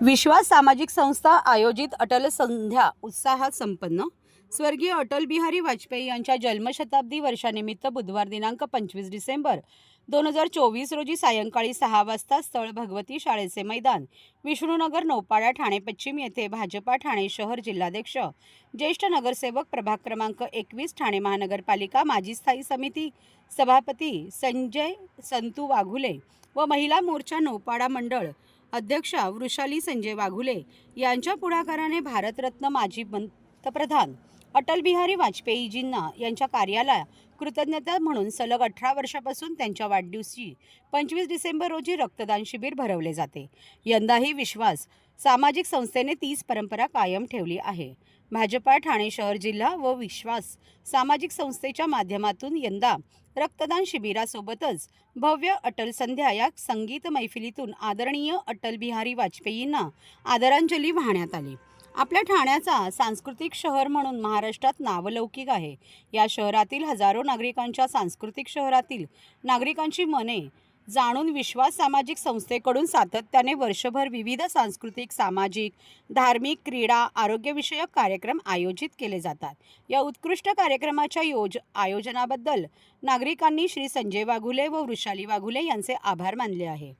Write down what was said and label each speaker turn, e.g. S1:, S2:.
S1: विश्वास सामाजिक संस्था आयोजित अटल संध्या उत्साहात संपन्न. स्वर्गीय अटल बिहारी वाजपेयी यांच्या जन्मशताब्दी वर्षानिमित्त बुधवार दिनांक पंचवीस डिसेंबर दोन हजार चोवीस रोजी सायंकाळी सहा वाजता स्थळ भगवती शाळेचे मैदान विष्णुनगर नौपाडा ठाणे पश्चिम येथे भाजपा ठाणे शहर जिल्हाध्यक्ष ज्येष्ठ नगरसेवक प्रभाग क्रमांक एकवीस ठाणे महानगरपालिका माजी स्थायी समिती सभापती संजय संतू वाघुले व महिला मोर्चा नौपाडा मंडळ अध्यक्षा वृषाली संजय वाघुले यांच्या पुढाकाराने भारतरत्न माजी पंतप्रधान अटल बिहारी वाजपेयीजींना यांच्या कार्याला कृतज्ञता म्हणून सलग अठरा वर्षापासून त्यांच्या वाढदिवशी पंचवीस डिसेंबर रोजी रक्तदान शिबिर भरवले जाते. यंदाही विश्वास सामाजिक संस्थेने तीच परंपरा कायम ठेवली आहे. भाजपा ठाणे शहर जिल्हा व विश्वास सामाजिक संस्थेच्या माध्यमातून यंदा रक्तदान शिबिरासोबतच भव्य अटल संध्या या संगीत मैफिलीतून आदरणीय अटल बिहारी वाजपेयींना आदरांजली वाहण्यात आली. आपल्या ठाण्याचा सांस्कृतिक शहर म्हणून महाराष्ट्रात नावलौकिक आहे. या शहरातील हजारो नागरिकांच्या सांस्कृतिक शहरातील नागरिकांची मने जाणून विश्वास सामाजिक संस्थेकडून सातत्याने वर्षभर विविध सांस्कृतिक सामाजिक धार्मिक क्रीडा आरोग्यविषयक कार्यक्रम आयोजित केले जातात. या उत्कृष्ट कार्यक्रमाच्या योज आयोजनाबद्दल नागरिकांनी श्री संजय वाघुले व वृषाली वाघुले यांचे आभार मानले आहे.